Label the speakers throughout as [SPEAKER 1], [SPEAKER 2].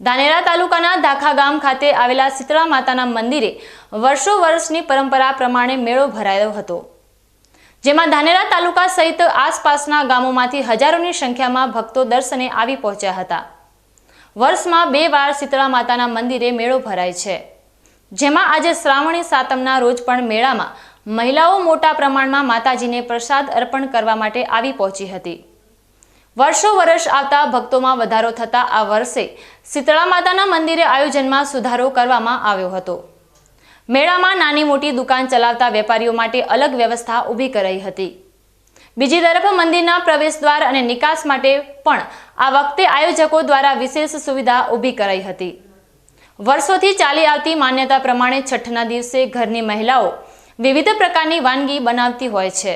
[SPEAKER 1] ધાનેરા તાલુકાના ધાખા ગામ ખાતે આવેલા શીતળા માતાના મંદિરે વર્ષો વર્ષની પરંપરા પ્રમાણે મેળો ભરાયો હતો. જેમાં ધાનેરા તાલુકા સહિત આસપાસના ગામોમાંથી હજારોની સંખ્યામાં ભક્તો દર્શને આવી પહોંચ્યા હતા. વર્ષમાં બે વાર શીતળા માતાના મંદિરે મેળો ભરાય છે. જેમાં આજે શ્રાવણી સાતમના રોજ પણ મેળામાં મહિલાઓ મોટા પ્રમાણમાં માતાજીને પ્રસાદ અર્પણ કરવા માટે આવી પહોંચી હતી. વર્ષો વર્ષ આવતા ભક્તોમાં વધારો થતા આ વર્ષે શીતળા માતાના મંદિરે આયોજનમાં સુધારો કરવામાં આવ્યો હતો. મેળામાં નાની મોટી દુકાન ચલાવતા વેપારીઓ માટે અલગ વ્યવસ્થા ઊભી કરાઈ હતી. બીજી તરફ મંદિરના પ્રવેશદ્વાર અને નિકાસ માટે પણ આ વખતે આયોજકો દ્વારા વિશેષ સુવિધા ઊભી કરાઈ હતી. વર્ષોથી ચાલી આવતી માન્યતા પ્રમાણે છઠ્ઠના દિવસે ઘરની મહિલાઓ વિવિધ પ્રકારની વાનગી બનાવતી હોય છે.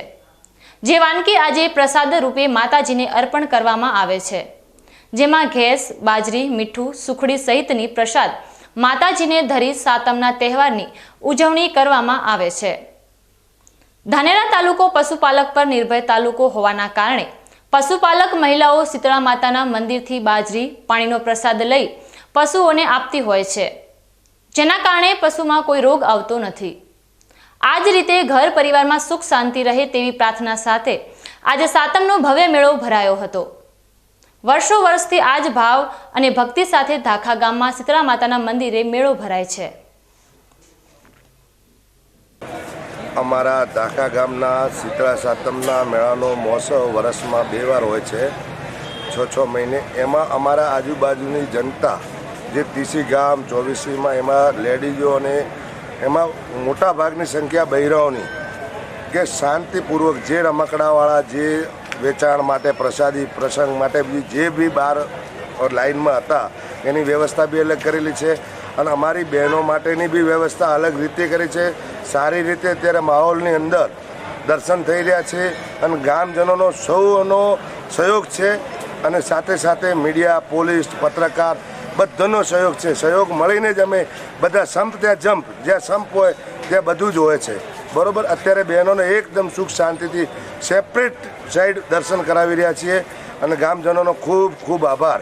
[SPEAKER 1] જે વાનગી આજે પ્રસાદ રૂપે માતાજીને અર્પણ કરવામાં આવે છે. જેમાં ઘેસ, બાજરી, મીઠું, સુખડી સહિતની પ્રસાદ માતાજીને ધરી સાતમના તહેવારની ઉજવણી કરવામાં આવે છે. ધાનેરા તાલુકો પશુપાલક પર નિર્ભર તાલુકો હોવાના કારણે પશુપાલક મહિલાઓ શીતળા માતાના મંદિરથી બાજરી, પાણીનો પ્રસાદ લઈ પશુઓને આપતી હોય છે. જેના કારણે પશુમાં કોઈ રોગ આવતો નથી. આ જ રીતે ઘર પરિવારમાં સુખ શાંતિ રહે તેવી પ્રાર્થના સાથે આજે સાતમનો ભવ્ય મેળો ભરાયો હતો. વર્ષો વર્ષથી આ જ ભાવ અને ભક્તિ સાથે ધાખા ગામમાં શીતળા માતાના મંદિરે મેળો ભરાય છે.
[SPEAKER 2] અમારા ધાખા ગામના શીતળા સાતમના મેળાનો મહોત્સવ વર્ષમાં બે વાર હોય છે. છ છ મહિને એમાં અમારા આજુબાજુની જનતા જે તીસી ગામ, ચોવીસીમાં એમાં લેડીઝો અને એમાં મોટા ભાગની સંખ્યા બહેરાઓની કે શાંતિપૂર્વક જે રમકડાવાળા જે વેચાણ માટે, પ્રસાદી પ્રસંગ માટે બી, જે બી બહાર લાઈનમાં હતા, એની વ્યવસ્થા બી અલગ કરેલી છે અને અમારી બહેનો માટેની બી વ્યવસ્થા અલગ રીતે કરી છે. સારી રીતે અત્યારે માહોલની અંદર દર્શન થઈ રહ્યા છે અને ગામજનોનો સૌનો સહયોગ છે અને સાથે સાથે મીડિયા, પોલીસ, પત્રકાર બધાનો સહયોગ છે. સહયોગ મળીને જ અમે બધા સંપ ત્યાં જંપ, જ્યાં સંપ હોય, ત્યાં બધું જ હોય છે. બરોબર? અત્યારે બહેનોને એકદમ સુખ શાંતિથી સેપરેટ સાઈડ દર્શન કરાવી રહ્યા છીએ અને ગામજનોનો ખૂબ ખૂબ આભાર.